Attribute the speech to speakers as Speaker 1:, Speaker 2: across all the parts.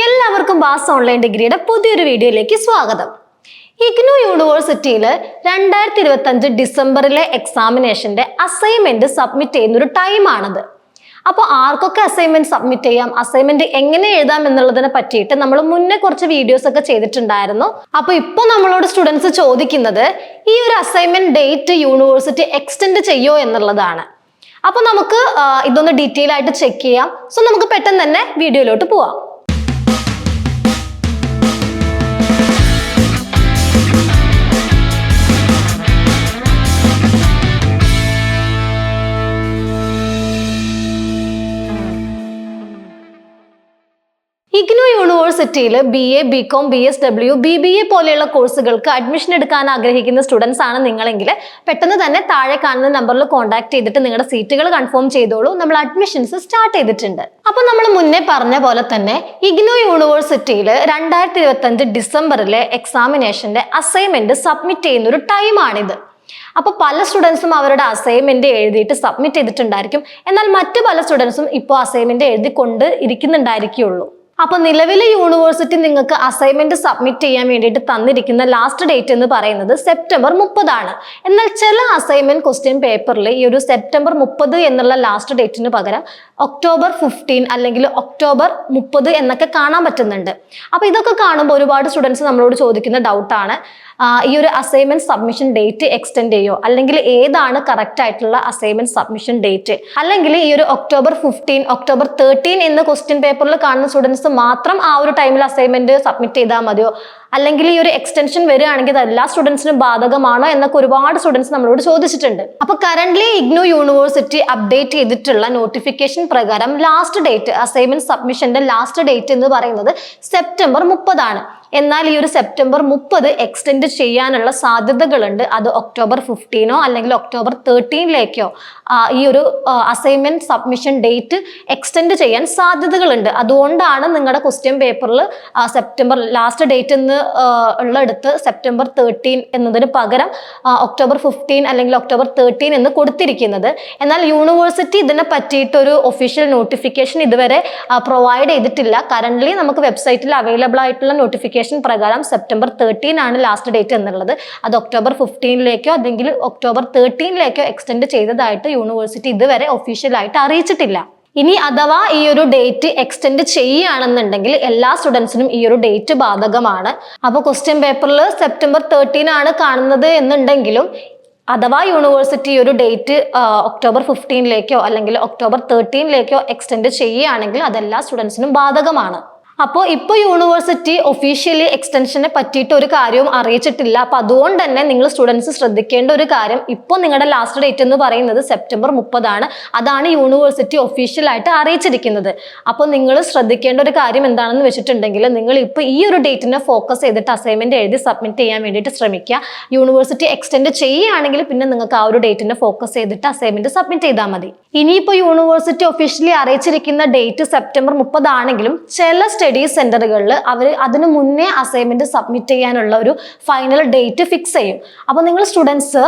Speaker 1: എല്ലാവർക്കും ബാസ് ഓൺലൈൻ ഡിഗ്രിയുടെ പുതിയൊരു വീഡിയോയിലേക്ക് സ്വാഗതം. ഇഗ്നു യൂണിവേഴ്സിറ്റിയിൽ രണ്ടായിരത്തി ഇരുപത്തി അഞ്ച് ഡിസംബറിലെ എക്സാമിനേഷന്റെ അസൈൻമെന്റ് സബ്മിറ്റ് ചെയ്യുന്ന ഒരു ടൈമാണത് അപ്പോൾ ആർക്കൊക്കെ അസൈൻമെന്റ് സബ്മിറ്റ് ചെയ്യാം അസൈൻമെന്റ് എങ്ങനെ എഴുതാം എന്നുള്ളതിനെ പറ്റിയിട്ട് നമ്മൾ മുന്നേ കുറച്ച് വീഡിയോസ് ഒക്കെ ചെയ്തിട്ടുണ്ടായിരുന്നു. അപ്പോൾ ഇപ്പോൾ നമ്മളോട് സ്റ്റുഡൻസ് ചോദിക്കുന്നത് ഈ ഒരു അസൈൻമെന്റ് ഡേറ്റ് യൂണിവേഴ്സിറ്റി എക്സ്റ്റെൻഡ് ചെയ്യോ എന്നുള്ളതാണ്. അപ്പോൾ നമുക്ക് ഇതൊന്ന് ഡീറ്റെയിൽ ആയിട്ട് ചെക്ക് ചെയ്യാം. സോ നമുക്ക് പെട്ടെന്ന് തന്നെ വീഡിയോയിലോട്ട് പോവാം. ഇഗ്നു യൂണിവേഴ്സിറ്റിയിൽ B A B com B S W B B A പോലെയുള്ള കോഴ്സുകൾക്ക് അഡ്മിഷൻ എടുക്കാൻ ആഗ്രഹിക്കുന്ന സ്റ്റുഡൻസ് ആണ് നിങ്ങളെങ്കിൽ പെട്ടെന്ന് തന്നെ താഴെ കാണുന്ന നമ്പറിൽ കോൺടാക്ട് ചെയ്തിട്ട് നിങ്ങളുടെ സീറ്റുകൾ കൺഫേം ചെയ്തോളൂ. നമ്മൾ അഡ്മിഷൻസ് സ്റ്റാർട്ട് ചെയ്തിട്ടുണ്ട്. അപ്പൊ നമ്മൾ മുന്നേ പറഞ്ഞ പോലെ തന്നെ ഇഗ്നോ യൂണിവേഴ്സിറ്റിയിൽ രണ്ടായിരത്തി ഇരുപത്തി അഞ്ച് ഡിസംബറിലെ എക്സാമിനേഷന്റെ അസൈൻമെന്റ് സബ്മിറ്റ് ചെയ്യുന്ന ഒരു ടൈമാണിത് അപ്പൊ പല സ്റ്റുഡൻസും അവരുടെ അസൈൻമെന്റ് എഴുതിയിട്ട് സബ്മിറ്റ് ചെയ്തിട്ടുണ്ടായിരിക്കും. എന്നാൽ മറ്റു പല സ്റ്റുഡൻസും ഇപ്പോൾ അസൈൻമെന്റ് എഴുതിക്കൊണ്ട് ഇരിക്കുന്നുണ്ടായിരിക്കുള്ളൂ അപ്പൊ നിലവിലെ യൂണിവേഴ്സിറ്റി നിങ്ങൾക്ക് അസൈൻമെന്റ് സബ്മിറ്റ് ചെയ്യാൻ വേണ്ടിയിട്ട് തന്നിരിക്കുന്ന ലാസ്റ്റ് ഡേറ്റ് എന്ന് പറയുന്നത് സെപ്റ്റംബർ മുപ്പതാണ്. എന്നാൽ ചില അസൈൻമെന്റ് ക്വസ്റ്റ്യൻ പേപ്പറിൽ ഈ ഒരു സെപ്റ്റംബർ മുപ്പത് എന്നുള്ള ലാസ്റ്റ് ഡേറ്റിന് പകരം ഒക്ടോബർ ഫിഫ്റ്റീൻ അല്ലെങ്കിൽ ഒക്ടോബർ മുപ്പത് എന്നൊക്കെ കാണാൻ പറ്റുന്നുണ്ട്. അപ്പൊ ഇതൊക്കെ കാണുമ്പോൾ ഒരുപാട് സ്റ്റുഡൻസ് നമ്മളോട് ചോദിക്കുന്ന ഡൗട്ടാണ് ഈ ഒരു അസൈൻമെന്റ് സബ്മിഷൻ ഡേറ്റ് എക്സ്റ്റെൻഡ് ചെയ്യോ? അല്ലെങ്കിൽ ഏതാണ് കറക്റ്റ് ആയിട്ടുള്ള അസൈൻമെന്റ് സബ്മിഷൻ ഡേറ്റ് അല്ലെങ്കിൽ ഈ ഒരു ഒക്ടോബർ ഫിഫ്റ്റീൻ ഒക്ടോബർ തേർട്ടീൻ എന്ന ക്വസ്റ്റ്യൻ പേപ്പറിൽ കാണുന്ന സ്റ്റുഡൻസ് മാത്രം ആ ഒരു ടൈമിൽ അസൈൻമെന്റ് സബ്മിറ്റ് ചെയ്താൽ മതിയോ? അല്ലെങ്കിൽ ഈ ഒരു എക്സ്റ്റൻഷൻ വരികയാണെങ്കിൽ അത് എല്ലാ സ്റ്റുഡൻസിനും ബാധകമാണോ എന്നൊക്കെ ഒരുപാട് സ്റ്റുഡൻസ് നമ്മളോട് ചോദിച്ചിട്ടുണ്ട്. അപ്പൊ കറന്റ് ഇഗ്നോ യൂണിവേഴ്സിറ്റി അപ്ഡേറ്റ് ചെയ്തിട്ടുള്ള നോട്ടിഫിക്കേഷൻ പ്രകാരം ലാസ്റ്റ് ഡേറ്റ് അസൈൻമെന്റ് സബ്മിഷന്റെ ലാസ്റ്റ് ഡേറ്റ് എന്ന് പറയുന്നത് സെപ്റ്റംബർ മുപ്പതാണ്. എന്നാൽ ഈ ഒരു സെപ്റ്റംബർ മുപ്പത് എക്സ്റ്റെൻഡ് ചെയ്യാനുള്ള സാധ്യതകളുണ്ട്. അത് ഒക്ടോബർ ഫിഫ്റ്റീനോ അല്ലെങ്കിൽ ഒക്ടോബർ തേർട്ടീനിലേക്കോ ഈ ഒരു അസൈൻമെന്റ് സബ്മിഷൻ ഡേറ്റ് എക്സ്റ്റെൻഡ് ചെയ്യാൻ സാധ്യതകളുണ്ട്. അതുകൊണ്ടാണ് നിങ്ങളുടെ ക്വസ്റ്റ്യൻ പേപ്പറിൽ സെപ്റ്റംബർ ലാസ്റ്റ് ഡേറ്റ് എന്ന് ഉള്ളിടത്ത് സെപ്റ്റംബർ തേർട്ടീൻ എന്നതിന് പകരം ഒക്ടോബർ ഫിഫ്റ്റീൻ അല്ലെങ്കിൽ ഒക്ടോബർ തേർട്ടീൻ എന്ന് കൊടുത്തിരിക്കുന്നത്. എന്നാൽ യൂണിവേഴ്സിറ്റി ഇതിനെ പറ്റിയിട്ടൊരു ഒഫീഷ്യൽ നോട്ടിഫിക്കേഷൻ ഇതുവരെ പ്രൊവൈഡ് ചെയ്തിട്ടില്ല. കറന്റ്ലി നമുക്ക് വെബ്സൈറ്റിൽ അവൈലബിൾ ആയിട്ടുള്ള നോട്ടിഫിക്കേഷൻ പ്രകാരം സെപ്റ്റംബർ തേർട്ടീൻ ആണ് ലാസ്റ്റ് ഡേറ്റ് എന്നുള്ളത്. അത് ഒക്ടോബർ ഫിഫ്റ്റീനിലേക്കോ അല്ലെങ്കിൽ ഒക്ടോബർ തേർട്ടീനിലേക്കോ എക്സ്റ്റെൻഡ് ചെയ്തതായിട്ട് യൂണിവേഴ്സിറ്റി ഇതുവരെ ഒഫീഷ്യലായിട്ട് അറിയിച്ചിട്ടില്ല. ഇനി അഥവാ ഈ ഒരു ഡേറ്റ് എക്സ്റ്റെൻഡ് ചെയ്യുകയാണെന്നുണ്ടെങ്കിൽ എല്ലാ സ്റ്റുഡൻസിനും ഈ ഒരു ഡേറ്റ് ബാധകമാണ്. അപ്പോൾ ക്വസ്റ്റ്യൻ പേപ്പറിൽ സെപ്റ്റംബർ തേർട്ടീൻ ആണ് കാണുന്നത് എന്നുണ്ടെങ്കിലും അഥവാ യൂണിവേഴ്സിറ്റി ഒരു ഡേറ്റ് ഒക്ടോബർ ഫിഫ്റ്റീനിലേക്കോ അല്ലെങ്കിൽ ഒക്ടോബർ തേർട്ടീനിലേക്കോ എക്സ്റ്റെൻഡ് ചെയ്യുകയാണെങ്കിൽ അതെല്ലാ സ്റ്റുഡൻസിനും ബാധകമാണ്. അപ്പോൾ ഇപ്പോൾ യൂണിവേഴ്സിറ്റി ഒഫീഷ്യലി എക്സ്റ്റൻഷനെ പറ്റിയിട്ട് ഒരു കാര്യവും അറിയിച്ചിട്ടില്ല. അപ്പോൾ അതുകൊണ്ട് തന്നെ നിങ്ങൾ സ്റ്റുഡൻസ് ശ്രദ്ധിക്കേണ്ട ഒരു കാര്യം ഇപ്പോൾ നിങ്ങളുടെ ലാസ്റ്റ് ഡേറ്റ് എന്ന് പറയുന്നത് സെപ്റ്റംബർ മുപ്പതാണ്. അതാണ് യൂണിവേഴ്സിറ്റി ഒഫീഷ്യലായിട്ട് അറിയിച്ചിരിക്കുന്നത്. അപ്പോൾ നിങ്ങൾ ശ്രദ്ധിക്കേണ്ട ഒരു കാര്യം എന്താണെന്ന് വെച്ചിട്ടുണ്ടെങ്കിൽ നിങ്ങൾ ഇപ്പോൾ ഈ ഒരു ഡേറ്റിനെ ഫോക്കസ് ചെയ്തിട്ട് അസൈൻമെന്റ് എഴുതി സബ്മിറ്റ് ചെയ്യാൻ വേണ്ടിയിട്ട് ശ്രമിക്കുക. യൂണിവേഴ്സിറ്റി എക്സ്റ്റെൻഡ് ചെയ്യുകയാണെങ്കിൽ പിന്നെ നിങ്ങൾക്ക് ആ ഒരു ഡേറ്റിനെ ഫോക്കസ് ചെയ്തിട്ട് അസൈൻമെന്റ് സബ്മിറ്റ് ചെയ്താൽ മതി. ഇനിയിപ്പോൾ യൂണിവേഴ്സിറ്റി ഒഫീഷ്യലി അറിയിച്ചിരിക്കുന്ന ഡേറ്റ് സെപ്റ്റംബർ മുപ്പതാണെങ്കിലും ചില സ്റ്റഡി സെന്ററുകളിൽ അവർ അതിനു മുന്നേ അസൈൻമെന്റ് സബ്മിറ്റ് ചെയ്യാനുള്ള ഒരു ഫൈനൽ ഡേറ്റ് ഫിക്സ് ചെയ്യും. അപ്പോൾ നിങ്ങൾ സ്റ്റുഡൻസ്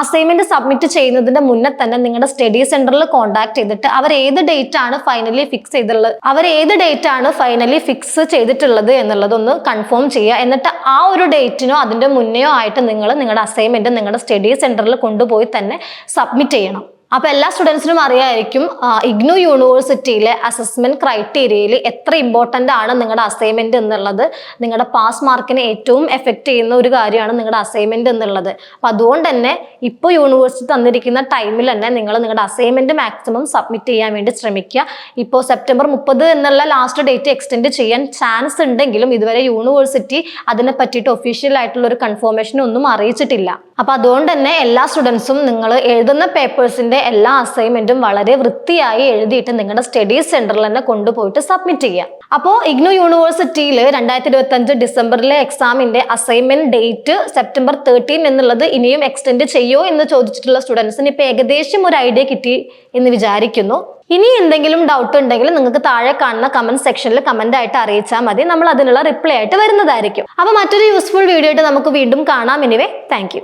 Speaker 1: അസൈൻമെന്റ് സബ്മിറ്റ് ചെയ്യുന്നതിന്റെ മുന്നേ തന്നെ നിങ്ങളുടെ സ്റ്റഡി സെന്ററിൽ കോൺടാക്ട് ചെയ്തിട്ട് അവർ ഏത് ഡേറ്റ് ആണ് ഫൈനലി ഫിക്സ് ചെയ്തിട്ടുള്ളത് അവർ ഏത് ഡേറ്റ് ആണ് ഫൈനലി ഫിക്സ് ചെയ്തിട്ടുള്ളത് എന്നുള്ളതൊന്ന് കൺഫേം ചെയ്യുക. എന്നിട്ട് ആ ഒരു ഡേറ്റിനോ അതിന്റെ മുന്നെയോ ആയിട്ട് നിങ്ങൾ നിങ്ങളുടെ അസൈൻമെന്റ് നിങ്ങളുടെ സ്റ്റഡി സെന്ററിൽ കൊണ്ടുപോയി തന്നെ സബ്മിറ്റ് ചെയ്യണം. അപ്പൊ എല്ലാ സ്റ്റുഡൻസിനും അറിയായിരിക്കും ഇഗ്നു യൂണിവേഴ്സിറ്റിയിലെ അസസ്മെന്റ് ക്രൈറ്റീരിയയിൽ എത്ര ഇമ്പോർട്ടന്റ് ആണ് നിങ്ങളുടെ അസൈൻമെന്റ് എന്നുള്ളത്. നിങ്ങളുടെ പാസ് മാർക്കിനെ ഏറ്റവും എഫക്ട് ചെയ്യുന്ന ഒരു കാര്യമാണ് നിങ്ങളുടെ അസൈൻമെന്റ് എന്നുള്ളത്. അപ്പൊ അതുകൊണ്ട് തന്നെ ഇപ്പോൾ യൂണിവേഴ്സിറ്റി തന്നിരിക്കുന്ന ടൈമിൽ തന്നെ നിങ്ങൾ നിങ്ങളുടെ അസൈൻമെന്റ് മാക്സിമം സബ്മിറ്റ് ചെയ്യാൻ വേണ്ടി ശ്രമിക്കുക. ഇപ്പോൾ സെപ്റ്റംബർ മുപ്പത് എന്നുള്ള ലാസ്റ്റ് ഡേറ്റ് എക്സ്റ്റെൻഡ് ചെയ്യാൻ ചാൻസ് ഉണ്ടെങ്കിലും ഇതുവരെ യൂണിവേഴ്സിറ്റി അതിനെ പറ്റിയിട്ട് ഒഫീഷ്യൽ ആയിട്ടുള്ള ഒരു കൺഫർമേഷൻ ഒന്നും അറിയിച്ചിട്ടില്ല. അപ്പൊ അതുകൊണ്ട് തന്നെ എല്ലാ സ്റ്റുഡൻസും നിങ്ങൾ എഴുതുന്ന പേപ്പേഴ്സിന്റെ എല്ലാ അസൈൻമെന്റും വളരെ വൃത്തിയായി എഴുതിയിട്ട് നിങ്ങളുടെ സ്റ്റഡി സെന്ററിൽ തന്നെ കൊണ്ടുപോയിട്ട് സബ്മിറ്റ് ചെയ്യുക അപ്പോൾ ഇഗ്നു യൂണിവേഴ്സിറ്റിയിൽ രണ്ടായിരത്തി ഇരുപത്തി അഞ്ച് ഡിസംബറിലെ എക്സാമിന്റെ അസൈൻമെന്റ് ഡേറ്റ് സെപ്റ്റംബർ തേർട്ടീൻ എന്നുള്ളത് ഇനിയും എക്സ്റ്റെൻഡ് ചെയ്യോ എന്ന് ചോദിച്ചിട്ടുള്ള സ്റ്റുഡൻസിന് ഇപ്പൊ ഏകദേശം ഒരു ഐഡിയ കിട്ടി എന്ന് വിചാരിക്കുന്നു. ഇനി എന്തെങ്കിലും ഡൗട്ട് ഉണ്ടെങ്കിൽ നിങ്ങൾക്ക് താഴെ കാണുന്ന കമന്റ് സെക്ഷനിൽ കമന്റ് ആയിട്ട് അറിയിച്ചാൽ മതി. നമ്മൾ അതിനുള്ള റിപ്ലൈ ആയിട്ട് വരുന്നതായിരിക്കും. അപ്പൊ മറ്റൊരു യൂസ്ഫുൾ വീഡിയോ ആയിട്ട് നമുക്ക് വീണ്ടും കാണാം. Anyway thank